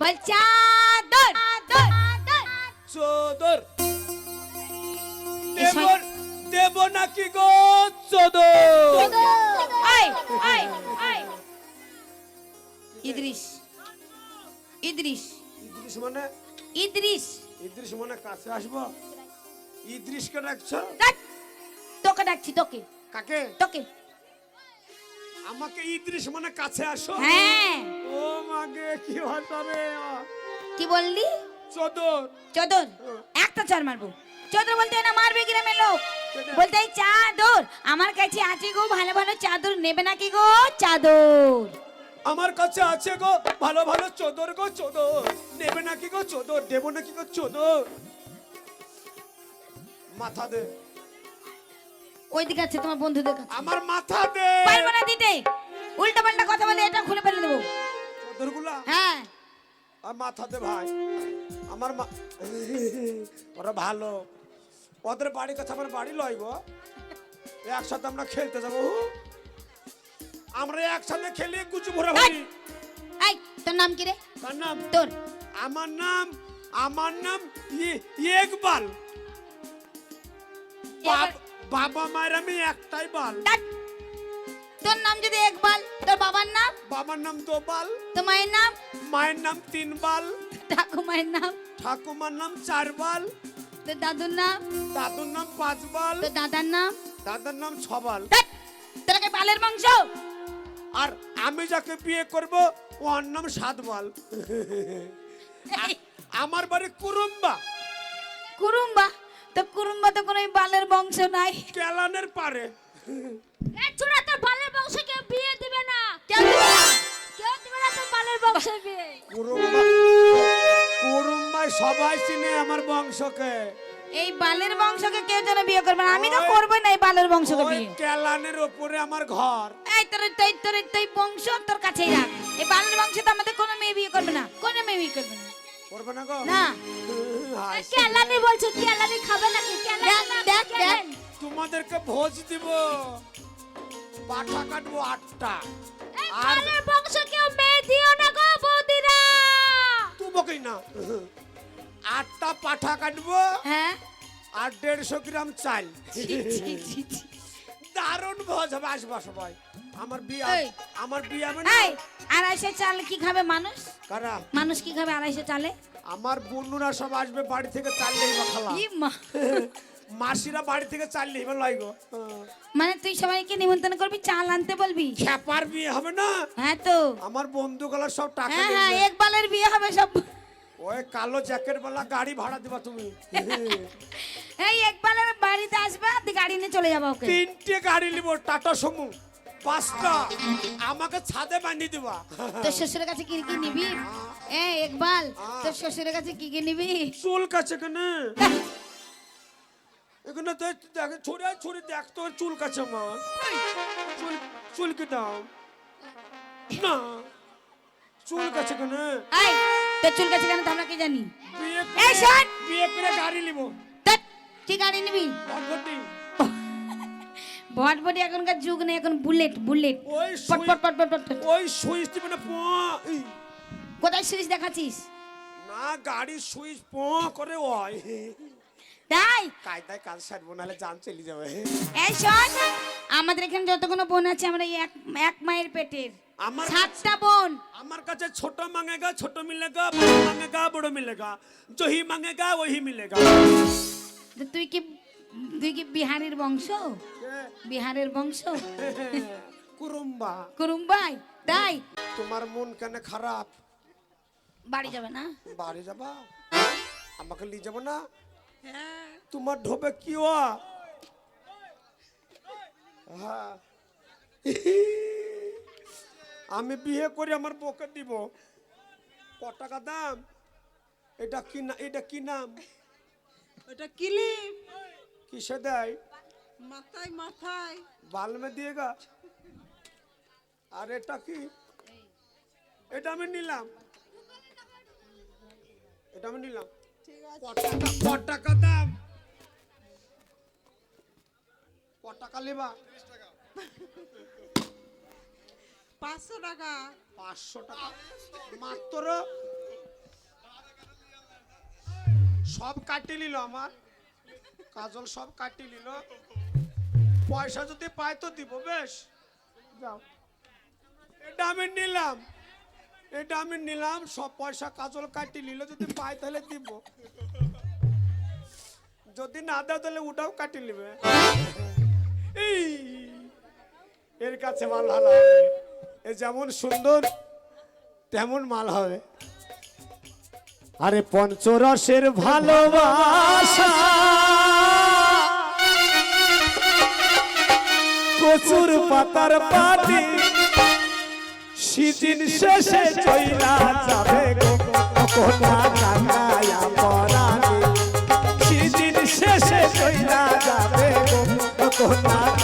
বল চাদর চোদর। দেব দেব নাকি গো চোদর? আয় আয় আয়। ইদ্রিস ইদ্রিস। ইদ্রিস মানে? ইদ্রিস। ইদ্রিস মানে কাছে আসব? ইদ্রিসকে ডাকছো? তোকে ডাকছি তোকে। কাকে? তোকে। আমাকে ইদ্রিস মানে কাছে আসো। হ্যাঁ। ও মাগে কি ভাষা রে কি বললি? চোদর চদর একটা চর মারবো। চদর বলতে না মারবে গ্রামের লোক? বলতে চাদর। আমার কাছে আছে গো ভালো ভালো চাদর। নেবে নাকি গো? চাদর। আমার কাছে আছে গো ভালো ভালো চোদর গো চোদর। নেবে নাকি গো চোদর? দেব নাকি গো চোদর? মাথা দে। ওই দিকে আছে তোমার বন্ধুদের কাছে। আমার মাথা দে। পারব না দিতে। উল্টা পাল্টা কথা বলে এটা খুলে ফেলে দেবো। চোদর হ্যাঁ। আর মাথা দে ভাই আমার মা ওরা ভালো। ওদের বাড়ির কাছে আমার বাড়ি গো একসাথে আমরা খেলতে যাব আমরা একসাথে খেলে কুচু ভরা হই। এই তোর নাম কি রে? তার নাম? তোর। আমার নাম আমার নাম ইকবাল। বাবা মায়ের আমি একটাই বাল। তোর নাম যদি একবাল তোর বাবার নাম? বাবার নাম দোবাল তোর মায়ের নাম? মায়ের নাম তিন বাল ঠাকুমায়ের নাম? ঠাকুমার নাম চার বাল তোর দাদুর নাম? দাদুর নাম পাঁচ বাল তোর দাদার নাম? দাদার নাম ছ বাল ধ্যাৎ, তোরা কি বালের বংশ আর আমি যাকে বিয়ে করব ওর নাম সাত বাল আমার বাড়ি কুরুম্বা। কুরুম্বা? তো কুরুম্বা তো কোনো বালের বংশ নাই। কেলানের পারে ছোড়া তোর বালের বংশ কেউ বিয়ে দিবে না। কেউ দিবে না। কেউ দিবে না তোর বালের বংশের বিয়ে। কুরুম্বা সবাই চিনে আমার বংশকে। এই বালের বংশকে কেউ যেন বিয়ে করবে না। আমি তো করবোই না এই বালের বংশকে বিয়ে। কেলানের ওপরে আমার ঘর। এই তোর তুই তোর তুই বংশ তোর কাছেই রাখ। এই বালের বংশ তো আমাদের কোনো মেয়ে বিয়ে করবে না। কোনো মেয়ে বিয়ে করবে না। করবে না গো? না। কেলানি বলছো কেলানি খাবে নাকি? কেলানি দেখ, দেখ, দেখ। তোমাদেরকে ভোজ দিব। পাঠা কাটবো আটটা। আর বংশ কেউ মেয়ে দিও না গো বৌদিরা। তুমকেই না। আটটা পাঠা কাটবো। হ্যাঁ? আর দেড়শো গ্রাম চাল। দারুণ ভোজ হবে। আসবা সবাই। আমার বিয়ে আমার বিয়ে হবে না আড়াইশো চাল কি খাবে মানুষ? কারা? মানুষ কি খাবে আড়াইশো চালে? আমার বন্ধুরা সব আসবে বাড়ি থেকে চাল নেই খালা। মাসিরা বাড়ি থেকে চাল নেই লয় গো। মানে তুই সবাইকে নিমন্ত্রণ করবি চাল আনতে বলবি? খেপার বিয়ে হবে না? হ্যাঁ তো। আমার বন্ধু বন্ধুগুলো সব টাকা হ্যাঁ হ্যাঁ। একবালের বিয়ে হবে সব। ওই কালো জ্যাকেট वाला গাড়ি ভাড়া দিবা তুমি। এই একবালের বাড়িতে আসবে আর গাড়ি নিয়ে চলে যাব ওকে। তিনটে গাড়ি নিব টাটা সুমু। পাঁচটা। আমাকে ছাদে বানিয়ে দিবা। তোর শ্বশুরের কাছে কি কি নিবি? এ একবাল তোর শ্বশুরের কাছে কি কি নিবি? চুল কাছে কেনে? এখানে তো দেখ ছড়ে ছড়ে দেখ তোর চুল কাছে আমার চুল চুল কি দাও? না। চুল কাছে কেনে? এই তোর চুল কাছে কেন তো আমরা কি জানি? এই শোন! বিয়ে করে গাড়ি নিব। কি গাড়ি নিবি? ভটভটি ভটভটি এখনকার যুগ নেই এখন বুলেট বুলেট। ওই পট পট পট পট। ওই সুইচ টিপে না পো কোথায় সুইচ দেখাচ্ছিস? না গাড়ির সুইচ পো করে হয় তাই? কায়দায় কাজ সারবো নাহলে জান চলে যাবে। এই শোন আমাদের এখানে যতগুলো বোন আছে আমরা এক এক মায়ের পেটের। আমার সাতটা বোন। আমার কাছে ছোট মাঙ্গেগা ছোট মিলেগা বড় মাঙ্গেগা বড় মিলেগা। জহি মাঙ্গেগা ওহি মিলেগা। তুই কি তুই কি বিহারের বংশ? বিহারের বংশ? কুরুম্বা। কুরুম্বাই তাই? তোমার মন কেন খারাপ? বাড়ি যাবে না? বাড়ি যাবা? আমাকে নিয়ে যাব না? তোমার ঢোবে কি হ্যাঁ। আমি বিয়ে করে আমার বউকে দিব। ক টাকা দাম? এটা কি না এটা কি নাম? এটা ক্লিপ কিসে দেয়? মাথায় মাথায়। বাল দিয়ে গা। আর এটা কি? এটা আমি নিলাম। এটা আমি নিলাম। ঠিক আছে। ক টাকা দাম। ক টাকা লেবা পাঁচশো টাকা। পাঁচশো টাকা। মাত্র। সব কাটি নিল আমার। কাজল সব কাটি নিল। পয়সা যদি পাই তো দিব বেশ। যাও। এটা আমি নিলাম। এটা আমি নিলাম সব পয়সা কাজল কাটি নিল যদি পাই তাহলে দিব। যদি না দাও তাহলে ওটাও কাটি নিবে। এই, এর কাছে মাল ভালো হবে। এ যেমন সুন্দর তেমন মাল হবে। আরে পঞ্চরসের ভালোবাসা। কচুর পাতার পাতি সিদিন শেষে চইলা যাবে গো। কোনা কান্নায়া পরানি সিদিন শেষে চইলা যাবে গো। কোনা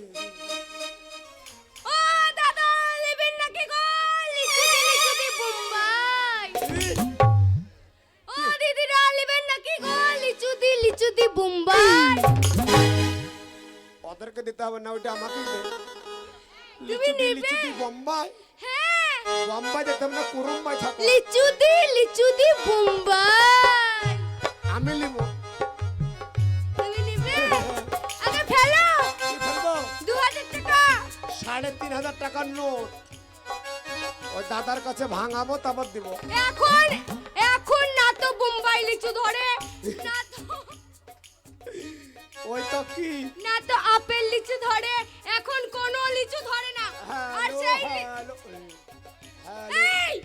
ওদেরকে দিতে হবে না ওইটা আমাকে দে। লিচু দি? লিচু দি বোম্বাই। হ্যাঁ। বোম্বাই যেতে হবে না কুরুম্বাই থাকো। লিচু দি লিচু দি বোম্বাই। আমি লিব। তুমি নিবে? আগে ফেলো। কি ফেলব? দু হাজার টাকা। সাড়ে তিন হাজার টাকার নোট। ওই দাদার কাছে ভাঙাবো তারপর দিব। এখন এখন না তো বোম্বাই লিচু ধরে। না ওই তো কি? না তো আপেল লিচু ধরে এখন কোন লিচু ধরে না। আর সেই এই!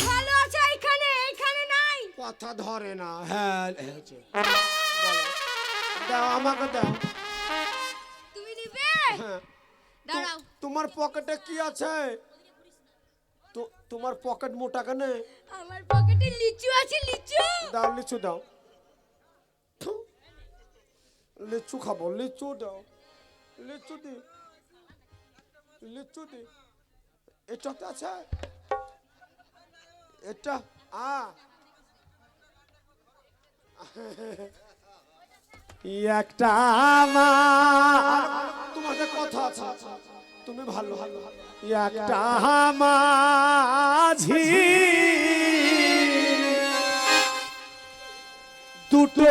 ভালো আছে এখানে এখানে নাই। কথা ধরে না হ্যাঁ দাও আমাকে দাও। তুমি নিবে হ্যাঁ। দাঁড়াও। তোমার পকেটে কি আছে? তো তোমার পকেট মোটা কেন? আমার পকেটে লিচু আছে লিচু। দাও লিচু দাও। লিচু খাব লিচু দাও লিচু দি লিচু দি। এটাতে আছে। এটা আ। একটা আমার তোমাদের কথা আছে। তুমি ভালো। ভালো একটা মাঝি দুটো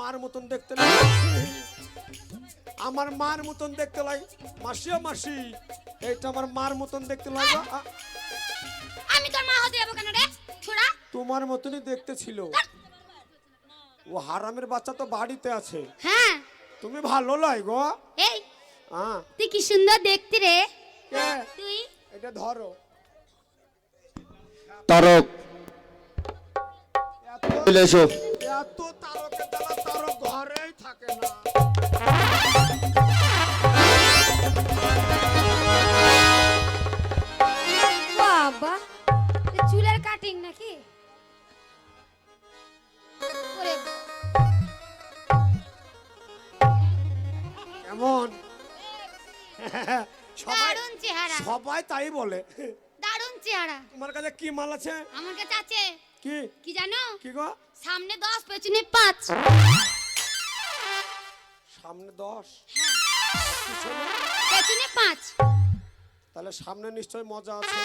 মার মতন দেখতে লাগে। আমার মার মতন দেখতে লাগে। মাসিও মাসি এইটা আমার মার মতন দেখতে লাগে। আমি তোর মা হতে যাব কেন রে? ছোড়া। তোমার মতনই দেখতে ছিল। ও হারামের বাচ্চা তো বাড়িতে আছে। হ্যাঁ। তুমি ভালো লয় গো। এই হ্যাঁ তুই কি সুন্দর দেখতে রে? তুই। এটা ধরো। তারক। এসো। এত তারকের দ্বারা তারক ঘরেই থাকে না। বাবা চুলের কাটিং নাকি? কেমন? সবাই দারুণ চেহারা। সবাই তাই বলে। দারুণ চেহারা। তোমার কাছে কি মাল আছে? আমার কাছে আছে। কি? কি জানো? কি গো? সামনে দশ পেছনে পাঁচ। সামনে দশ? হ্যাঁ। পেছনে? পাঁচ। তাহলে সামনে নিশ্চয় মজা আছে।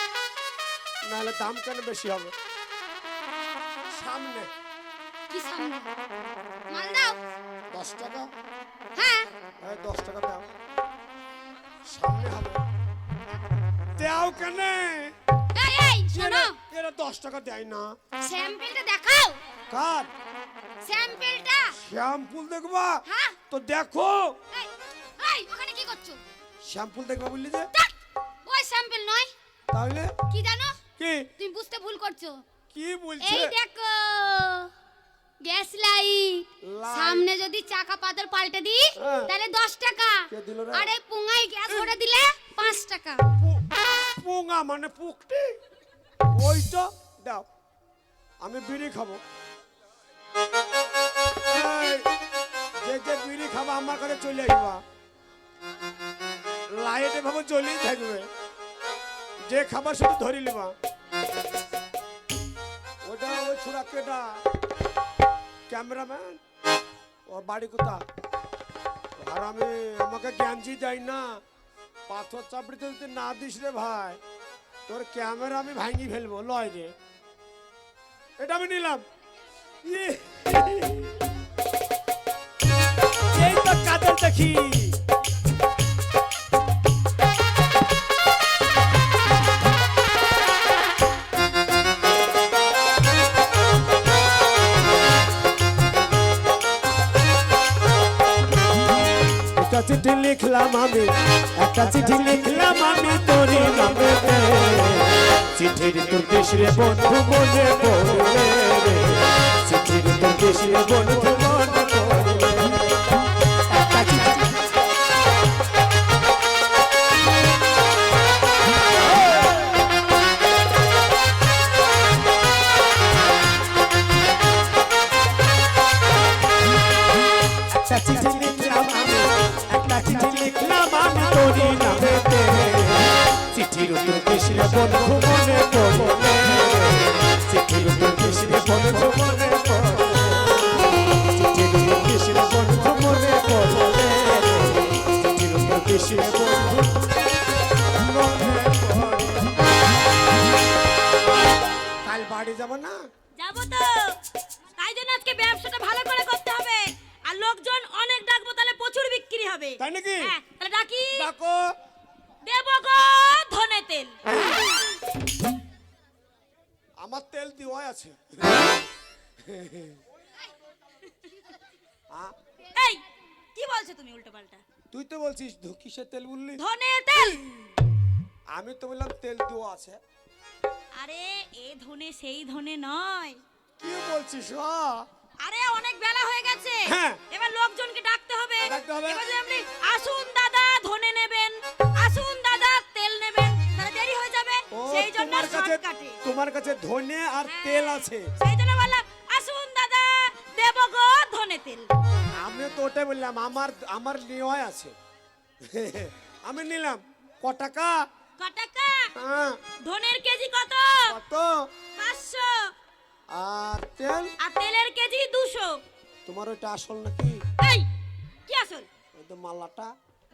নাহলে দাম কেন বেশি হবে? সামনে। কি সামনে? মাল দাও। দশ টাকা? হ্যাঁ। এই দশ টাকা দাও। সামনে হবে। দেও কেন? এই শোনো। এরা- এরা দশ টাকা দেয় না। স্যাম্পেলটা দেখাও। কার? স্যাম্পেলটা। শ্যাম্পুল দেখবা? হ্যাঁ। তো দেখো। এই এই ওখানে কি করছ? শ্যাম্পুল দেখবা বললি যে। ওই স্যাম্পেল নয়। তাহলে? কি জানো? কি? তুমি বুঝতে ভুল করছ। কি বলছে? এই দেখো। Gas light. সামনে যদি চাকা পাতর পাল্টে দিই হ্যাঁ। তাহলে দশ টাকা? আর এই পুঙ্গাই গ্যাস ভরে দিলে পাঁচ টাকা। পু- পুঙা মানে পুকটি। ওইটা দাও। আমি বিড়ি খাব। যে যে বিড়ি খাব, আমার কাছে চলে আসবা। লাইটে ভাবে চলেই থাকবে। যে খাবার শুধু ধরি লিবা ওটা ওই ছোড়া কেটা ক্যামেরাম্যান ও বাড়ি কোথা আর আমি, আমাকে জ্ঞানজি দেয় না। পাথর চাপড়িতে যদি না দিস রে ভাই, তোর ক্যামেরা আমি ভাঙি ফেলব, লয় রে। এটা আমি নিলাম। ইয়ে। এই তো কাদের দেখি। একটা চিঠি লিখলাম আমি, একটা চিঠি লিখলাম আমি তোরই নামে। চিঠির তোর দেশরে বন্ধু মনে পড়লে চিঠির তোর দেশরে বন্ধু মনে পড়লে একটা দেশরে তুমি উল্টো পাল্টা। তুই তো বলছিস তেল বললি ধনে তেল! আমি তো বললাম তেল দেওয়া আছে। আরে এ ধনে সেই ধনে নয়। কি বলছিস আরে অনেক বেলা হয়ে গেছে। হ্যাঁ। এবার লোকজনকে ডাকতে হবে। এবার যদি আসুন দাদা ধনে নেবেন। আসুন দাদা তেল নেবেন। তাহলে দেরি হয়ে যাবে। সেই জন্য তোমার কাছে শর্টকাটে। তোমার কাছে ধনে আর তেল আছে। সেই জন্য বললাম আসুন দাদা দেব গো ধনে তেল। আমি তো ওটাই বললাম আমার আমার নেওয়াই আছে। আমি নিলাম। ক টাকা? ক টাকা? হ্যাঁ, ধনের কেজি কত? কত? পাঁচশো। আর তেল? আর তেলের কেজি তোমার ওইটা আসল নাকি? এই কি আসল? ওই তো মালাটা।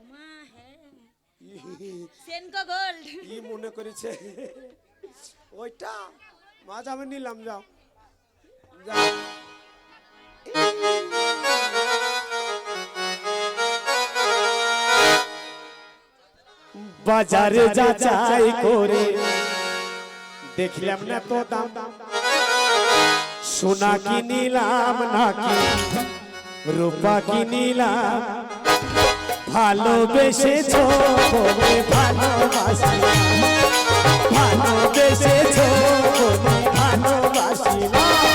মা হ্যাঁ। সেনকো গোল্ড। কি মনে করেছে। ওইটা? মাছ আমি নিলাম যাও। যাও। বাজারে যাচাই করে। দেখলাম না তো দাম। সোনা কিনিলাম নাকি? রূপা কিনিলাম ভালোবেসেছ বলে ভালোবাসিলাম ভালোবেসেছ বলে ভালোবাসিলাম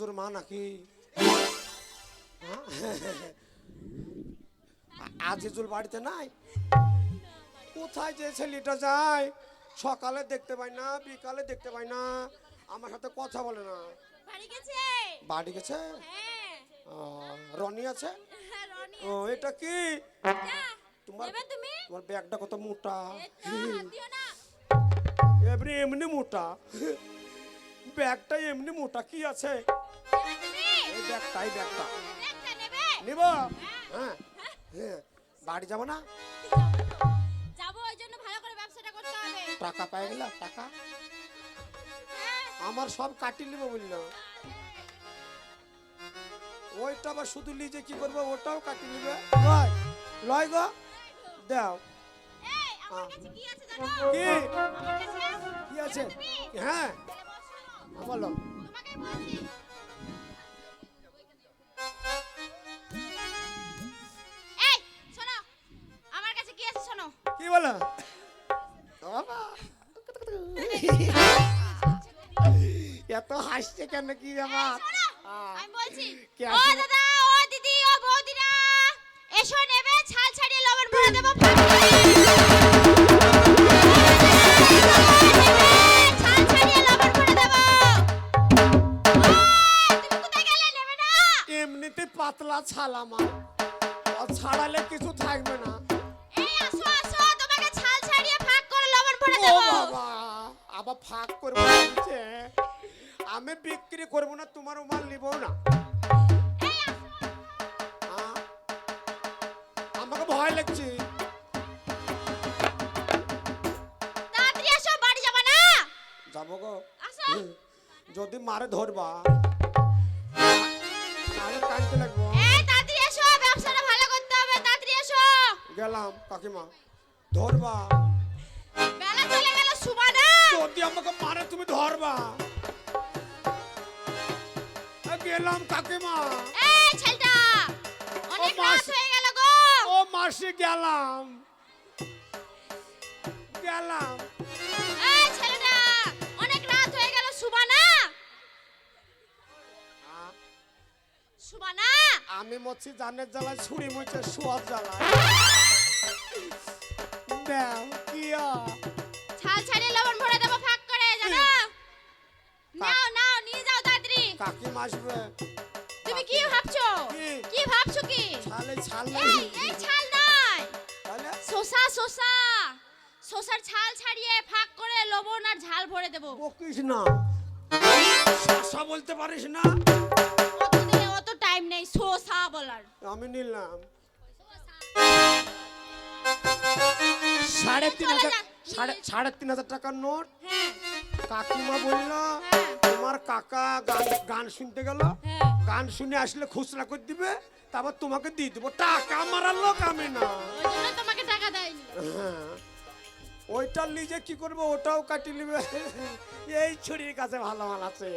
তাজুর মা নাকি আজিজুল বাড়িতে নাই? কোথায় যে ছেলেটা যায়? সকালে দেখতে পাই না বিকালে দেখতে পাই না। আমার সাথে কথা বলে না। বাড়ি গেছে? হ্যাঁ। রনি আছে? হ্যাঁ, ও এটা কি? তোমার তোমার ব্যাগটা কত মোটা? এমনি এমনি মোটা। ব্যাগটা এমনি মোটা কি আছে? এই ব্যাগটা নেবে? হ্যাঁ। হ্যাঁ বাড়ি যাব না? যাব ওই জন্য ভালো করে ব্যবসাটা করতে হবে। টাকা পাই গেল টাকা? হ্যাঁ। আমার সব কাটি নিব বলল ওইটা আবার শুধু লিজে কি করব ওটাও কাটি নিবে? লয় লয় গো। দাও। কি কি? আছে। হ্যাঁ। বলো হাসছে কেন কি আমার আমি বলছি ও দাদা ও দিদি ও বৌদিরা এসো নেবে ছাল ছাড়িয়ে লবণ ভরে দেবো এমনিতে পাতলা ছাল আমার। ছাড়ালে কিছু থাকবে না। ফাঁক করে আবার ফাঁক করব বলছে। আমি বিক্রি করব না তোমার মাল নিব না। আমাকে ভয় লাগছে। যাবা গো। যদি মারে ধরবা মারে কানতে লাগবো। গেলাম কাকিমা। ধরবা। বেলা চলে গেল সুবানা যদি আমাকে মারে তুমি ধরবা। এ, গেলাম কাকিমা। এই ছেলেটা অনেক রাত হয়ে গেল গো। ও মাসি গেলাম। গেলাম। এই ছেলেটা অনেক রাত হয়ে গেল সুবানা। সুবানা। আমি মরছি জানের জ্বালায় ছুরি মুছে শোয়ার জ্বালায়। দেও কি? ছাল ছাড়িয়ে লবণ ভরে কাকিমা আসবে তুমি কি ভাবছ? কি? ভাবছ কি? ছালে ছাল এই এই ছাল নয় শসা শসা। শসার ছাল ছাড়িয়ে ফাঁক করে লবণ আর ঝাল ভরে দেবো। বকিস না শশা বলতে পারিস না? অত দিনে অত টাইম নেই শসা বলার। আমি নিলাম। সাড়ে তিন হাজার সাড়ে তিন হাজার টাকার নোট? হ্যাঁ। কাকিমা বলল হ্যাঁ। তোমার কাকা গান গান শুনতে গেল। হ্যাঁ। গান শুনে আসলে খুচরা করে দিবে তারপর তোমাকে দিয়ে দেবো। টাকা মারার লোক আমি না। তোমাকে টাকা দেয়নি। হ্যাঁ। ওইটার লিজে কি করব ওটাও কাটি নিবে। এই ছুরির কাছে ভালো মাল আছে।